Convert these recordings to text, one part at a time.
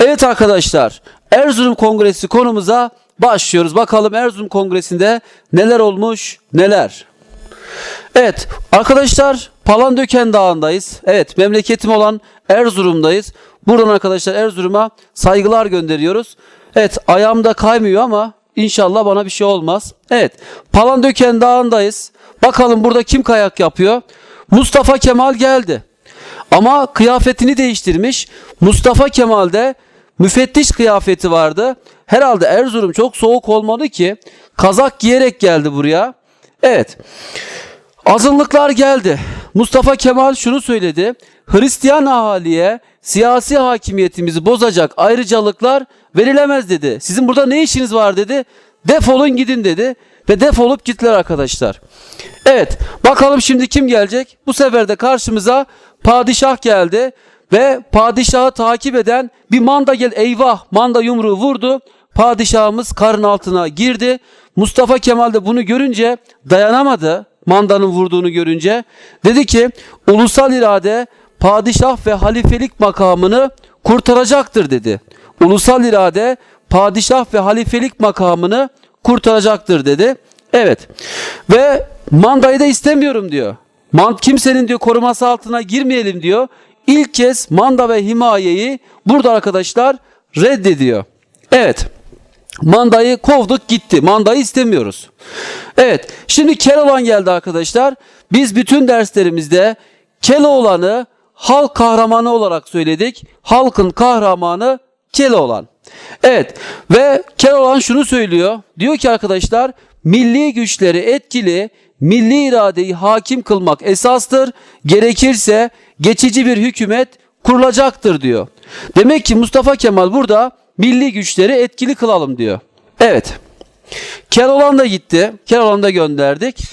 Evet arkadaşlar Erzurum Kongresi konumuza başlıyoruz. Bakalım Erzurum Kongresi'nde neler olmuş neler. Evet arkadaşlar Palandöken Dağı'ndayız. Evet memleketim olan Erzurum'dayız. Buradan arkadaşlar Erzurum'a saygılar gönderiyoruz. Evet ayağımda kaymıyor ama inşallah bana bir şey olmaz. Evet Palandöken Dağı'ndayız. Bakalım burada kim kayak yapıyor? Mustafa Kemal geldi. Ama kıyafetini değiştirmiş. Mustafa Kemal'de müfettiş kıyafeti vardı. Herhalde Erzurum çok soğuk olmadı ki kazak giyerek geldi buraya. Evet. Azınlıklar geldi. Mustafa Kemal şunu söyledi. Hristiyan ahaliye siyasi hakimiyetimizi bozacak ayrıcalıklar verilemez dedi. Sizin burada ne işiniz var dedi. Defolun gidin dedi. Ve defolup gittiler arkadaşlar. Evet bakalım şimdi kim gelecek? Bu sefer de karşımıza padişah geldi. Ve padişahı takip eden bir manda gel eyvah manda yumruğu vurdu. Padişahımız karın altına girdi. Mustafa Kemal de bunu görünce dayanamadı. Mandanın vurduğunu görünce. Dedi ki ulusal irade padişah ve halifelik makamını kurtaracaktır dedi. Ulusal irade padişah ve halifelik makamını kurtaracaktır dedi. Evet. Ve mandayı da istemiyorum diyor. Man, kimsenin diyor koruması altına girmeyelim diyor. İlk kez manda ve himayeyi burada arkadaşlar reddediyor. Evet. Mandayı kovduk gitti. Mandayı istemiyoruz. Evet. Şimdi Keloğlan geldi arkadaşlar. Biz bütün derslerimizde Keloğlan'ı halk kahramanı olarak söyledik. Halkın kahramanı Keloğlan. Evet. Ve Keloğlan şunu söylüyor. Diyor ki arkadaşlar milli güçleri etkili, milli iradeyi hakim kılmak esastır. Gerekirse geçici bir hükümet kurulacaktır diyor. Demek ki Mustafa Kemal burada milli güçleri etkili kılalım diyor. Evet. Keloğlan da gitti. Keloğlan'ı da gönderdik.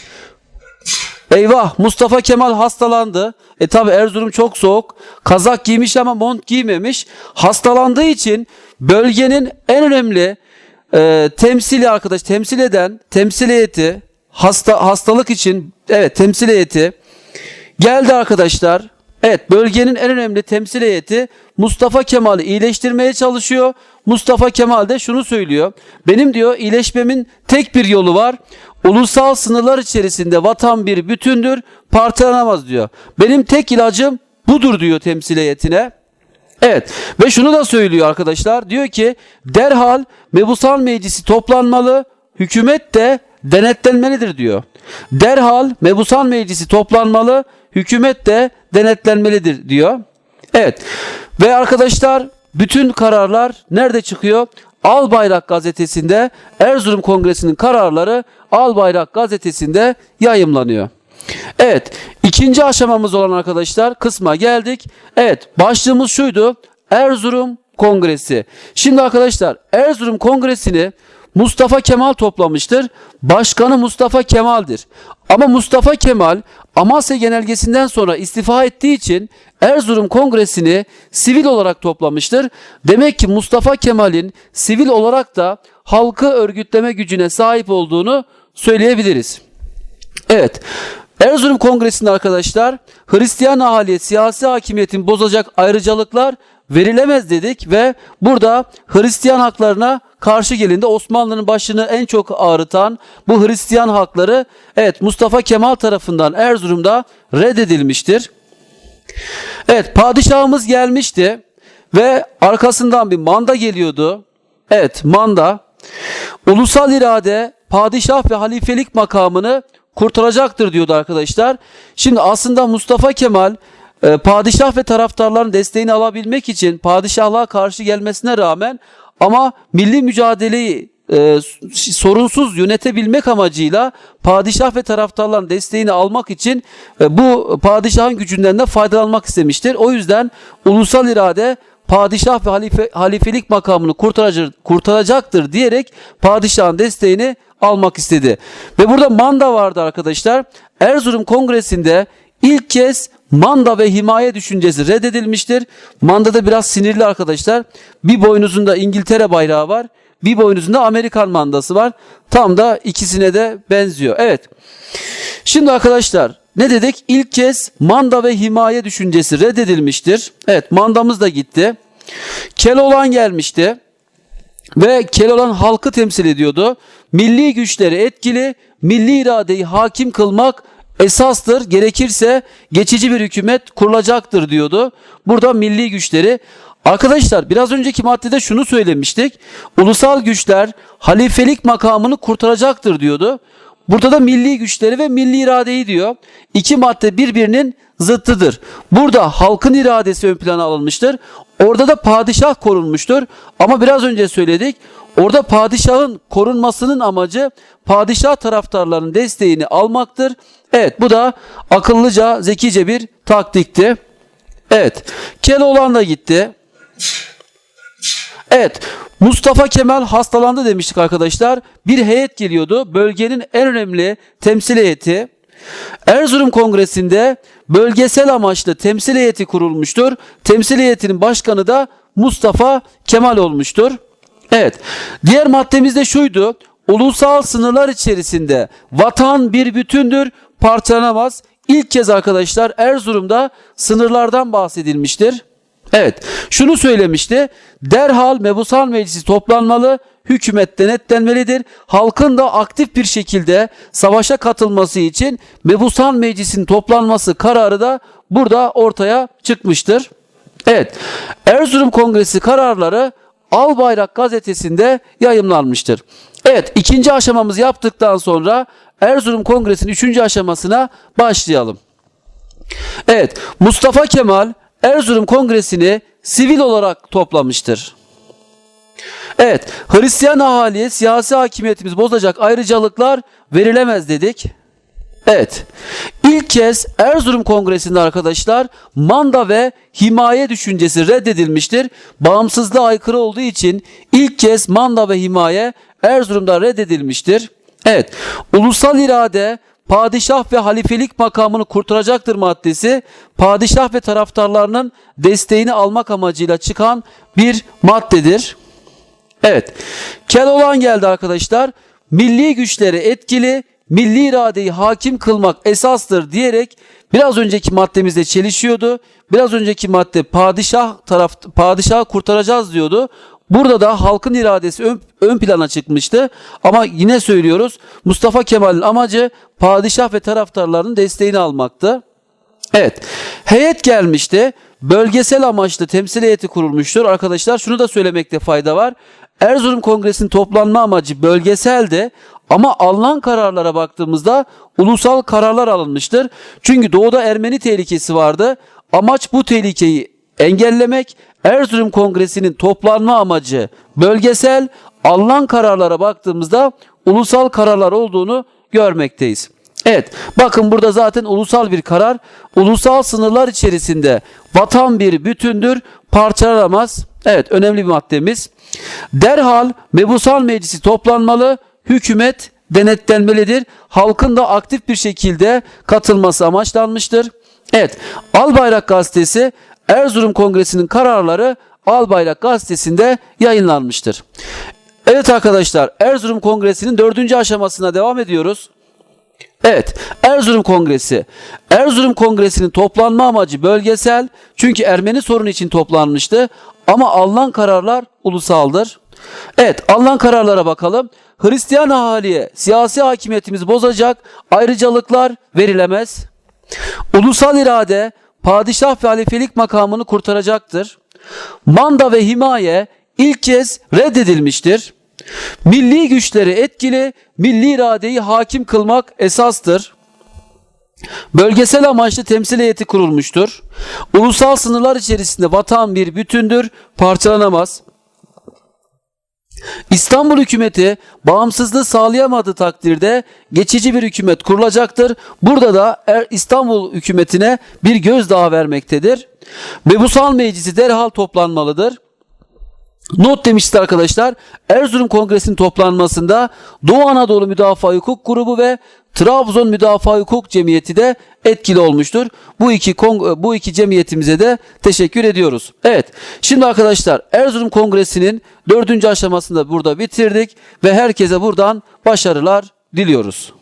Eyvah Mustafa Kemal hastalandı. E tabi Erzurum çok soğuk. Kazak giymiş ama mont giymemiş. Hastalandığı için bölgenin en önemli e, temsili arkadaş temsil eden temsil heyeti hasta hastalık için evet temsil heyeti geldi arkadaşlar. Evet bölgenin en önemli temsil heyeti Mustafa Kemal'i iyileştirmeye çalışıyor. Mustafa Kemal de şunu söylüyor. Benim diyor iyileşmemin tek bir yolu var. Ulusal sınırlar içerisinde vatan bir bütündür, parçalanamaz diyor. Benim tek ilacım budur diyor temsil heyetine. Evet ve şunu da söylüyor arkadaşlar. Diyor ki derhal Mebusan Meclisi toplanmalı, hükümet de denetlenmelidir diyor. Derhal Mebusan Meclisi toplanmalı, hükümet de denetlenmelidir diyor. Evet ve arkadaşlar bütün kararlar nerede çıkıyor? Al Bayrak gazetesinde Erzurum Kongresi'nin kararları Al Bayrak gazetesinde yayımlanıyor. Evet ikinci aşamamız olan arkadaşlar kısma geldik. Evet başlığımız şuydu Erzurum Kongresi. Şimdi arkadaşlar Erzurum Kongresi'ni Mustafa Kemal toplamıştır. Başkanı Mustafa Kemal'dir. Ama Mustafa Kemal Amasya Genelgesi'nden sonra istifa ettiği için Erzurum Kongresi'ni sivil olarak toplamıştır. Demek ki Mustafa Kemal'in sivil olarak da halkı örgütleme gücüne sahip olduğunu söyleyebiliriz. Evet. Erzurum Kongresi'nde arkadaşlar Hristiyan ahaliye siyasi hakimiyetin bozacak ayrıcalıklar verilemez dedik ve burada Hristiyan haklarına karşı gelindi. Osmanlı'nın başını en çok ağrıtan bu Hristiyan hakları evet Mustafa Kemal tarafından Erzurum'da reddedilmiştir. Evet padişahımız gelmişti ve arkasından bir manda geliyordu. Evet manda ulusal irade padişah ve halifelik makamını kurtaracaktır diyordu arkadaşlar. Şimdi aslında Mustafa Kemal e, padişah ve taraftarların desteğini alabilmek için padişahlığa karşı gelmesine rağmen ama milli mücadeleyi e, sorunsuz yönetebilmek amacıyla padişah ve taraftarların desteğini almak için e, bu padişahın gücünden de faydalanmak istemiştir. O yüzden ulusal irade padişah ve halife, halifelik makamını kurtaracak, kurtaracaktır diyerek padişahın desteğini almak istedi. Ve burada manda vardı arkadaşlar. Erzurum Kongresi'nde ilk kez manda ve himaye düşüncesi reddedilmiştir. Manda da biraz sinirli arkadaşlar. Bir boynuzunda İngiltere bayrağı var. Bir boynuzunda Amerikan mandası var. Tam da ikisine de benziyor. Evet. Şimdi arkadaşlar ne dedik? İlk kez manda ve himaye düşüncesi reddedilmiştir. Evet mandamız da gitti. Keloğlan gelmişti ve Keloğlan halkı temsil ediyordu. Milli güçleri etkili, milli iradeyi hakim kılmak esastır. Gerekirse geçici bir hükümet kurulacaktır diyordu. Burada milli güçleri Arkadaşlar biraz önceki maddede şunu söylemiştik. Ulusal güçler halifelik makamını kurtaracaktır diyordu. Burada da milli güçleri ve milli iradeyi diyor. İki madde birbirinin zıttıdır. Burada halkın iradesi ön plana alınmıştır. Orada da padişah korunmuştur. Ama biraz önce söyledik. Orada padişahın korunmasının amacı padişah taraftarlarının desteğini almaktır. Evet bu da akıllıca, zekice bir taktikti. Evet. Keloğlan da gitti. Evet. Mustafa Kemal hastalandı demiştik arkadaşlar. Bir heyet geliyordu. Bölgenin en önemli temsil heyeti. Erzurum Kongresi'nde bölgesel amaçlı temsil heyeti kurulmuştur. Temsil heyetinin başkanı da Mustafa Kemal olmuştur. Evet. Diğer maddemiz de şuydu. Ulusal sınırlar içerisinde vatan bir bütündür, parçalanamaz. İlk kez arkadaşlar Erzurum'da sınırlardan bahsedilmiştir. Evet, şunu söylemişti. Derhal Mebusan Meclisi toplanmalı, hükümet denetlenmelidir. Halkın da aktif bir şekilde savaşa katılması için Mebusan Meclisi'nin toplanması kararı da burada ortaya çıkmıştır. Evet, Erzurum Kongresi kararları Albayrak gazetesinde yayımlanmıştır. Evet, ikinci aşamamızı yaptıktan sonra Erzurum Kongresi'nin üçüncü aşamasına başlayalım. Evet, Mustafa Kemal Erzurum Kongresi'ni sivil olarak toplamıştır. Evet, Hristiyan ahaliye siyasi hakimiyetimiz bozacak ayrıcalıklar verilemez dedik. Evet, ilk kez Erzurum Kongresi'nde arkadaşlar manda ve himaye düşüncesi reddedilmiştir. Bağımsızlığa aykırı olduğu için ilk kez manda ve himaye Erzurum'da reddedilmiştir. Evet, ulusal irade padişah ve halifelik makamını kurtaracaktır maddesi padişah ve taraftarlarının desteğini almak amacıyla çıkan bir maddedir. Evet. Keloğlan geldi arkadaşlar. Milli güçleri etkili, milli iradeyi hakim kılmak esastır diyerek biraz önceki maddemizde çelişiyordu. Biraz önceki madde padişah taraf padişahı kurtaracağız diyordu. Burada da halkın iradesi ön, ön plana çıkmıştı. Ama yine söylüyoruz Mustafa Kemal'in amacı padişah ve taraftarların desteğini almaktı. Evet. Heyet gelmişti. Bölgesel amaçlı temsil heyeti kurulmuştur. Arkadaşlar şunu da söylemekte fayda var. Erzurum Kongresi'nin toplanma amacı bölgeseldi ama alınan kararlara baktığımızda ulusal kararlar alınmıştır. Çünkü doğuda Ermeni tehlikesi vardı. Amaç bu tehlikeyi engellemek. Erzurum Kongresi'nin toplanma amacı bölgesel, alınan kararlara baktığımızda ulusal kararlar olduğunu görmekteyiz. Evet bakın burada zaten ulusal bir karar. Ulusal sınırlar içerisinde vatan bir bütündür, parçalanamaz. Evet önemli bir maddemiz. Derhal Mebusan Meclisi toplanmalı, hükümet denetlenmelidir. Halkın da aktif bir şekilde katılması amaçlanmıştır. Evet Albayrak Gazetesi Erzurum Kongresi'nin kararları Albayrak Gazetesi'nde yayınlanmıştır. Evet arkadaşlar Erzurum Kongresi'nin dördüncü aşamasına devam ediyoruz. Evet, Erzurum Kongresi. Erzurum Kongresi'nin toplanma amacı bölgesel çünkü Ermeni sorunu için toplanmıştı ama alınan kararlar ulusaldır. Evet, alınan kararlara bakalım. Hristiyan ahaliye siyasi hakimiyetimizi bozacak ayrıcalıklar verilemez. Ulusal irade padişah ve halifelik makamını kurtaracaktır. Manda ve himaye ilk kez reddedilmiştir. Milli güçleri etkili, milli iradeyi hakim kılmak esastır. Bölgesel amaçlı temsil heyeti kurulmuştur. Ulusal sınırlar içerisinde vatan bir bütündür, parçalanamaz. İstanbul hükümeti bağımsızlığı sağlayamadığı takdirde geçici bir hükümet kurulacaktır. Burada da er İstanbul hükümetine bir gözdağı vermektedir. Mebusal Meclisi derhal toplanmalıdır. Not demişti arkadaşlar. Erzurum Kongresi'nin toplanmasında Doğu Anadolu Müdafaa Hukuk Grubu ve Trabzon Müdafaa Hukuk Cemiyeti de etkili olmuştur. Bu iki bu iki cemiyetimize de teşekkür ediyoruz. Evet. Şimdi arkadaşlar Erzurum Kongresi'nin dördüncü aşamasını da burada bitirdik ve herkese buradan başarılar diliyoruz.